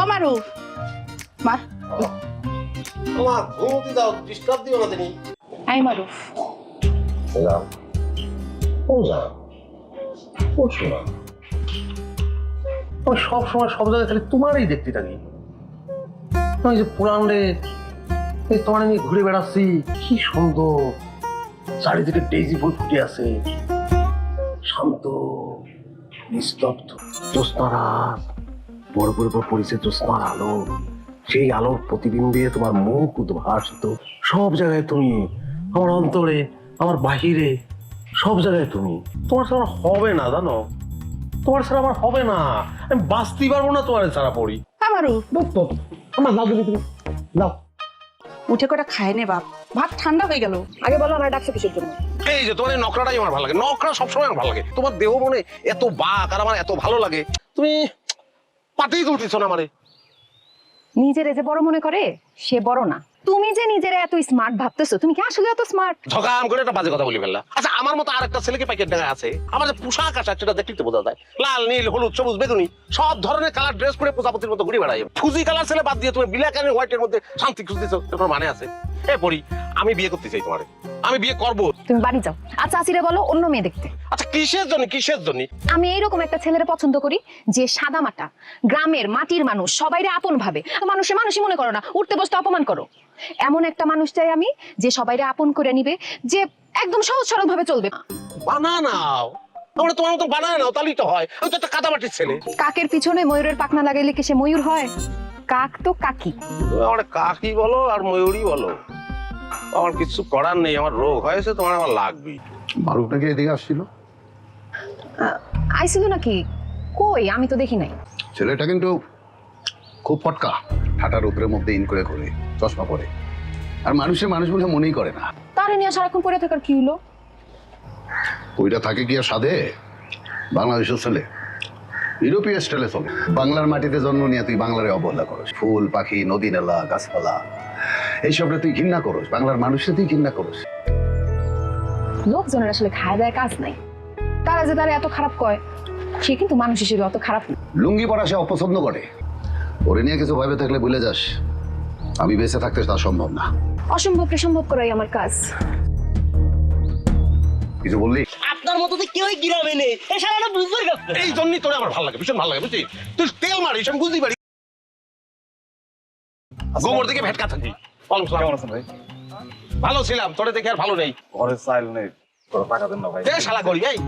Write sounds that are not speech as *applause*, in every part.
ও মারু মা তোমার ঘুমতি দাও ডিস্টার্ব দিও না তিনি আই মারুফ যাও ও যাও ও শোনা আমি সব সময় সব জায়গায় খালি তোমারই দেখতে থাকি। ওই যে পুরান রে এই তোমার নিয়ে ঘুরে বেড়াচ্ছি কি সুন্দর। চারিদিকে ডেইজি ফুল ফুটে আছে। শান্ত নিস্তব্ধ। জ্যোৎস্না বড় বড় বড় জ্যোৎস্নার আলো। সেই আলোর প্রতিবিম্বে তোমার মুখ উদ্ভাসিত। সব জায়গায় তুমি আমার অন্তরে আমার বাহিরে সব জায়গায় তুমি। তোমার ছাড়া আমার হবে না জানো? তোমার ছাড়া আমার হবে না। আমি বাঁচতেই পারব না তোমার ছাড়া পড়ি। ও মারু আমার লাভ তুমি লাভ উঠে কটা খায় নে বাপ। ভাত ঠান্ডা হয়ে গেল। আগে বলো আমার ডাকছে কিসের জন্য? এই যে তোমার এই নকরাটাই আমার ভালো লাগে। নকরা সবসময় আমার ভালো লাগে। তোমার দেহ মনে এত বাক আর আমার এত ভালো লাগে। তুমি পাতেই তুলতেছো না মারে নিজের এসে বড় মনে করে সে বড় না। তুমি যে নিজের এত স্মার্ট ভাবতেছো তুমি কি আসলে এত স্মার্ট ঝকাম করে একটা বাজে কথা বলি ফেললা। আচ্ছা আমার মতো আর একটা ছেলেকে প্যাকেট ডাঙা আছে। আমার যে পোশাক আশাক সেটা দেখতে তো বোঝা যায়। লাল নীল হলুদ সবুজ বেগুনি সব ধরনের কালার ড্রেস পরে প্রজাপতির মতো ঘুরে বেড়াই ফুজি কালার ছেলে বাদ দিয়ে তুমি ব্ল্যাক এন্ড হোয়াইটের মধ্যে শান্তি খুঁজতেছো এটার মানে আছে? এ পড়ি আমি বিয়ে করতে চাই তোমারে। আমি বিয়ে করব। তুমি বাড়ি যাও। আচ্ছা আসিরে বলো অন্য মেয়ে দেখতে। আচ্ছা কিসের জন্য কিসের জন্য? আমি এইরকম একটা ছেলের পছন্দ করি যে সাদা মাটা গ্রামের মাটির মানুষ সবাইরে আপন ভাবে। মানুষে মানুষই মনে করো না উঠতে বসতে অপমান করো। এমন একটা মানুষ চাই আমি যে সবাইরে আপন করে নিবে যে একদম সহজ সরল ভাবে চলবে। বানা নাও আমরা তোমার মতো বানায় নাও তাহলেই তো হয়। আমি তো একটা কাদামাটির ছেলে। কাকের পিছনে ময়ূরের পাখনা লাগাইলে কি সে ময়ূর হয়? কাক তো কাকি। আমার কাকি বলো আর ময়ূরী বলো। আমার কিছু করার নেই আমার রোগ হয়েছে তোমার আমার লাগবেই। মারুফ নাকি এদিকে আসছিল? আইছিল নাকি? কই? আমি তো দেখি নাই। ছেলেটা কিন্তু খুব ফটকা। ঠাটা রৌদ্রের মধ্যে ইন করে ঘুরে। চশমা পরে। আর মানুষের মানুষ বলে মনেই করে না। তারে নিয়ে সারাক্ষণ পরে থাকার কি হলো? ওইটা থাকে কি আর সাধে? বাংলাদেশের ছেলে। ইউরোপীয় স্টাইলে চলে। বাংলার মাটিতে জন্ম নিয়ে তুই বাংলারে অবহেলা করস। ফুল পাখি নদী নালা গাছপালা। তুই ঘৃণা করস। বাংলার মানুষের তুই ঘৃণা করস। লোকজনের আসলে খায় দেয় কাজ নাই। তারা যে তারা এত খারাপ কয় সে কিন্তু মানুষ হিসেবে অত খারাপ লুঙ্গি পরা সে অপছন্দ করে। ওরে নিয়ে কিছু ভাবে থাকলে ভুলে যাস। আমি বেঁচে থাকতে তা সম্ভব না। অসম্ভবকে সম্ভব করাই আমার কাজ। কিছু বললি? আপনার মতো তো কেউই গ্রামে নেই এ কথা এই জন্যই তোরে আমার ভালো লাগে ভীষণ ভালো লাগে বুঝছিস? তুই তেল মারিস আমি বুঝতে পারি। গোবর দিকে ভেটকা থাকি। কেমন আছেন ভাই? ভালো ছিলাম তোরে দেখে আর ভালো নেই। ঘরে চাইল নেই তোরা টাকা দেন না ভাই। এ শালা গরিব এই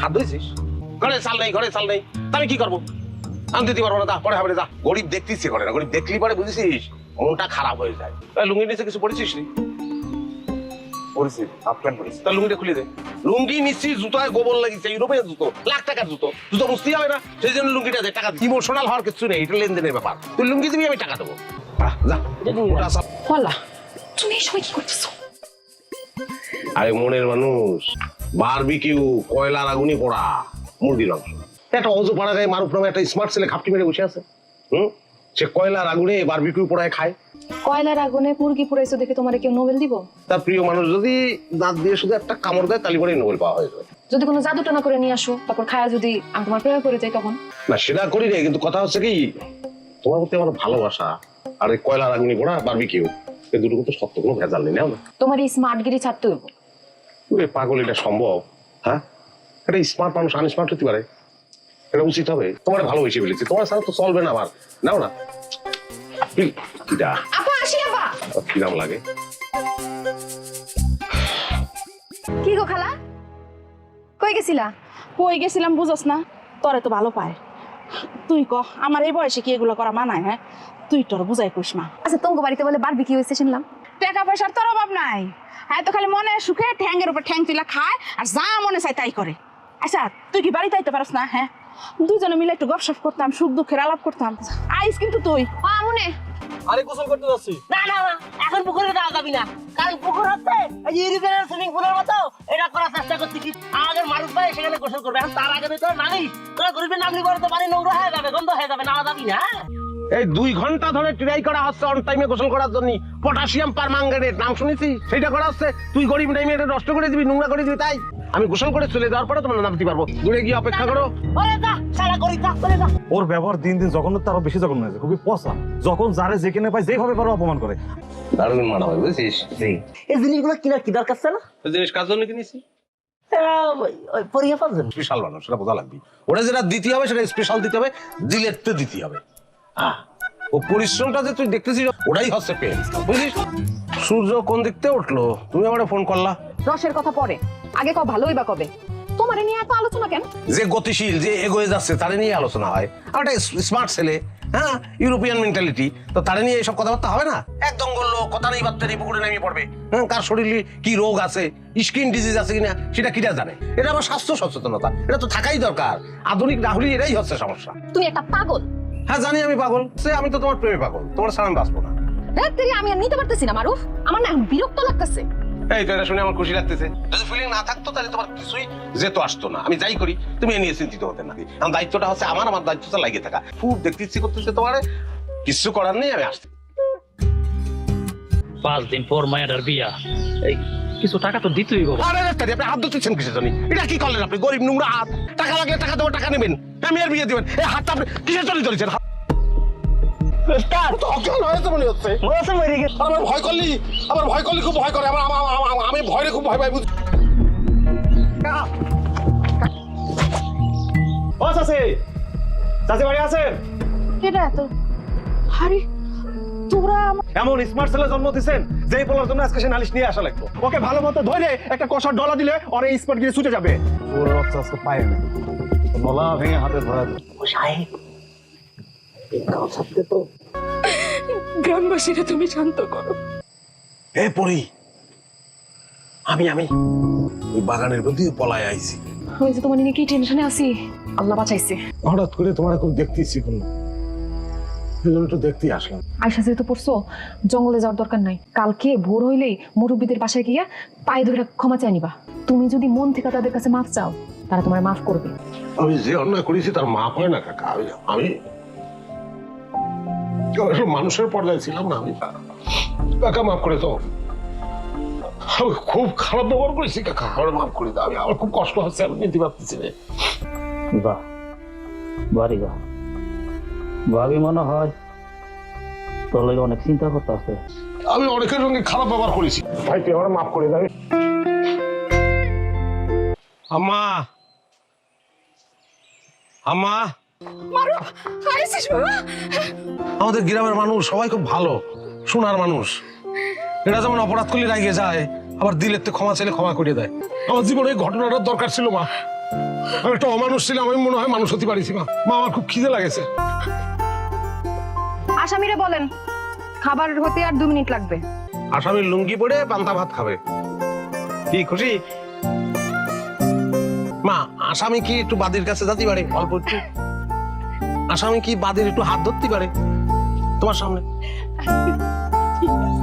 হাত ধুইছিস? ঘরে চাল নেই ঘরে চাল নেই। আমি কি করব? আমি দিতে পারব না পরে হবে যা। গরিব দেখতিস ঘরে না গরিব দেখলি পরে বুঝেছিস? মনটা খারাপ হয়ে যায়। লুঙ্গি নিচে কিছু পড়েছিস নি? পরিচিত হাফ প্যান্ট পরিচিত লুঙ্গিটা খুলে দে। লুঙ্গি নিচ্ছি জুতোয় গোবর লাগিয়েছে ইউরোপের জুতো। লাখ টাকার জুতো। জুতো বুঝতেই হবে না সেই জন্য লুঙ্গিটা দে টাকা ইমোশনাল হওয়ার কিছু নেই এটা লেনদেনের ব্যাপার। তুই লুঙ্গি দিবি আমি টাকা দেবো। যা ওটা সব হল্লা তুমি এই সময় কি করতেছো? আরে মনের মানুষ বারবিকিউ কয়লার আগুনে পোড়া মুরগির মাংস। একটা অজু পাড়া গায়ে মারুফ নামে একটা স্মার্ট ছেলে খাপটি মেরে বসে আছে। হুম? সে কয়লার আগুনে বারবিকিউ পোড়ায় খায়। কয়লার আগুনে মুরগি পুরাইছো দেখে তোমার কেউ নোবেল দিব? তার প্রিয় মানুষ যদি দাঁত দিয়ে শুধু একটা কামড় দেয় তাহলে পরে নোবেল পাওয়া হয়ে যাবে। যদি কোনো জাদু টানা করে নিয়ে আসো তারপর খায়া যদি আমি তোমার প্রেমে পড়ে যাই তখন। না সেটা করি রে কিন্তু কথা হচ্ছে কি তোমার প্রতি আমার ভালোবাসা আর এই কয়লার আগুনে পোড়া বারবিকিউ এই দুটো কিন্তু সত্য কোনো ভেজাল নেই না। তোমার এই স্মার্টগিরি ছাড়তে হইব। পাগল এটা সম্ভব? হ্যাঁ? একটা স্মার্ট মানুষ আনস্মার্ট হতে পারে। এটা উচিত হবে। তোমার ভালোবেসে ফেলেছি তোমার ছাড়া তো চলবে না আবার। নাও না। কিটা আপা আসি আপা। কিরাম লাগে? কি গো খালা? কই গেছিলা? কই গেছিলাম বুঝস না। তোরে তো ভালো পায়। তুই ক আমার এই বয়সে কি এগুলো করা মানায় হ্যাঁ? তুই তোর বুঝাই কইস মা। আচ্ছা তোমাকে বাড়িতে বলে বারবি কি হয়েছে শুনলাম। টাকা পয়সার তোর অভাব নাই। হ্যাঁ তো খালি মনে সুখে ঠ্যাঙ্গের উপর ঠ্যাং তুলা খায় আর যা মনে চাই তাই করে। আচ্ছা তুই কি বাড়িতে আইতে পারস না হ্যাঁ? দুজনে মিলে একটু গপসপ করতাম সুখ দুঃখের আলাপ করতাম। আইস কিন্তু তুই। আমনে। আরে গোসল করতে যাচ্ছি। না না না এখন পুকুরে যাওয়া যাবি না। কারণ পুকুর হচ্ছে এই ইউরোপের সুইমিং পুলের মতো এটা করার চেষ্টা করছি কি? আমাদের মানুষ ভাই সেখানে গোসল করবে। এখন তার আগে তো তোরা গরিবের পরে তো পানি নোংরা হয়ে যাবে গন্ধ হয়ে যাবে নামা যাবি না হ্যাঁ? এই দুই ঘণ্টা ধরে ট্রাই করা হচ্ছে অন টাইমে গোসল করার জন্য। পটাশিয়াম পারমাঙ্গানেট নাম শুনেছি সেটা করা হচ্ছে। তুই গরিব টাইমে এটা নষ্ট করে দিবি নোংরা করে দিবি তাই? আমি গোসল করে চলে যাওয়ার পরে তোমার নামতে পারব। দূরে গিয়ে অপেক্ষা করো। ওরে ব্যবহার দিন দিন জঘন্যতা আরও বেশি জঘন্য হয়েছে খুবই পচা। যখন যারে যেখানে পায় যেভাবে পারো অপমান করে। দারুণ মানা হয় বুঝছিস? এই জিনিসগুলো কিনার কি দরকার ছিল? জিনিস কার জন্য কিনেছি? স্পেশাল বানাও সেটা বোঝা লাগবে। ওটা যেটা দিতে হবে সেটা স্পেশাল দিতে হবে দিলের তো দিতে হবে। আহ, ও পরিশ্রমটা যে তুই দেখতেছিস ওটাই হচ্ছে পেন সূর্য কোন দিক থেকে উঠল? তুমি আমার ফোন করলা। রসের কথা পরে। আগে কব ভালোই বা কবে? তোমারে নিয়ে এত আলোচনা কেন? যে গতিশীল যে এগোয়ে যাচ্ছে তারে নিয়ে আলোচনা হয়। আর একটা স্মার্ট ছেলে হ্যাঁ? ইউরোপিয়ান মেন্টালিটি তো তারে নিয়ে এসব কথাবার্তা হবে না? একদম বলল কথা নেই বার্তা নেই পুকুরে নামিয়ে পড়বে। হ্যাঁ কার শরীরে কি রোগ আছে স্কিন ডিজিজ আছে কিনা সেটা কিটা জানে? এটা আমার স্বাস্থ্য সচেতনতা এটা তো থাকাই দরকার। আধুনিক না হলে এটাই হচ্ছে সমস্যা। তুমি একটা পাগল। হ্যাঁ জানি আমি পাগল। সে আমি তো তোমার প্রেমে পাগল। তোমার সারা বাঁচবো না। আমি আর নিতে পারতেছি না মারুফ। আমার না বিরক্ত লাগতেছে। এই তো এটা শুনে আমার খুশি লাগতেছে। যদি ফিলিং না থাকতো তাহলে তোমার কিছুই যেত আসতো না। আমি যাই করি তুমি এ নিয়ে চিন্তিত হতে না। আমার দায়িত্বটা হচ্ছে আমার আমার দায়িত্বটা থাকা। খুব দেখতে ইচ্ছে করতেছে তোমার কিছু করার নেই আমি আসতে পাঁচ দিন পর মায়ের বিয়া। এই কিছু টাকা তো দিতেই বাবা আরে রে, তারি, আপনি হাত জন্য? এটা কি করলেন আপনি? গরিব নোংরা হাত। টাকা লাগলে টাকা দেবো টাকা নেবেন। আমি আর বিয়ে দিবেন এই হাতটা আপনি কিসের জন্য ধরেছেন? হাত- তো অজ্ঞান হয়েছে মনে হচ্ছে। মনে মরে গেছে। আমার ভয় করলি আমার ভয় করলি খুব ভয় করে। আমার আমি ভয়রে খুব ভয় পাই বুঝ ও চাচি চাচি বাড়ি আছেন? কেটা এত? আরে তোরা এমন স্মার্ট ছেলে জন্ম দিচ্ছেন যেই বলার জন্য আজকে সে নালিশ নিয়ে আসা লাগতো ওকে ভালো মতো ধরে একটা কষার ডলা দিলে ওরে স্মার্ট গিয়ে ছুটে যাবে। ওর রক্ত আজকে পায়ে নলা ভেঙে হাতে ধরা দেবে ও সাহেব তো গ্রামবাসীরা তুমি শান্ত করো। এ পড়ি আমি আমি। ওই বাগানের মধ্যে পলায় আইছি। আমি যে তোমার নিয়ে কি টেনশনে আছি আল্লাহ বাঁচাইছে। হঠাৎ করে তোমার এখন দেখতে ইচ্ছে করল এই জন্য একটু দেখতেই আসলাম। আয়সা যেহেতু পড়ছো জঙ্গলে যাওয়ার দরকার নাই। কালকে ভোর হইলেই মুরব্বীদের বাসায় গিয়া পায়ে ধরে ক্ষমা চাই নিবা। তুমি যদি মন থেকে তাদের কাছে মাফ চাও তারা তোমার মাফ করবে। আমি যে অন্যায় করেছি তার মাপ হয় না কাকা। আমি মানুষের পর্যায়ে ছিলাম না আমি। কাকা মাফ করে তো আমি খুব খারাপ ব্যবহার করেছি কাকা। আমার মাফ করে দাও আমি আমার খুব কষ্ট হচ্ছে আমি নিতে পারতেছি না। বাহ বাড়ি গা ভাবি মনে হয় তোর লাগে অনেক চিন্তা করতে আছে আমি অনেকের সঙ্গে খারাপ ব্যবহার করেছি। ভাই তুই আমার মাফ করে দাও। আম্মা। আম্মা। মারুফ আইসিস বাবা। আমাদের গ্রামের মানুষ সবাই খুব ভালো সোনার মানুষ। এরা যেমন অপরাধ করলে রাগে যায় আবার দিলের তো ক্ষমা চাইলে ক্ষমা করে দেয়। আমার জীবনে এই ঘটনাটার দরকার ছিল মা। আমি একটা অমানুষ ছিলাম আমি মনে হয় মানুষ হতে পারিছি মা। মা আমার খুব খিদে লাগেছে। আসামিরা বলেন খাবার হতে আর দু মিনিট লাগবে। আসামির লুঙ্গি পরে পান্তা ভাত খাবে। কি খুশি? মা আসামি কি একটু বাদির কাছে যেতে পারে? অল্প একটু। আসামি কি বাদের একটু হাত ধরতে পারে? তোমার সামনে। *laughs*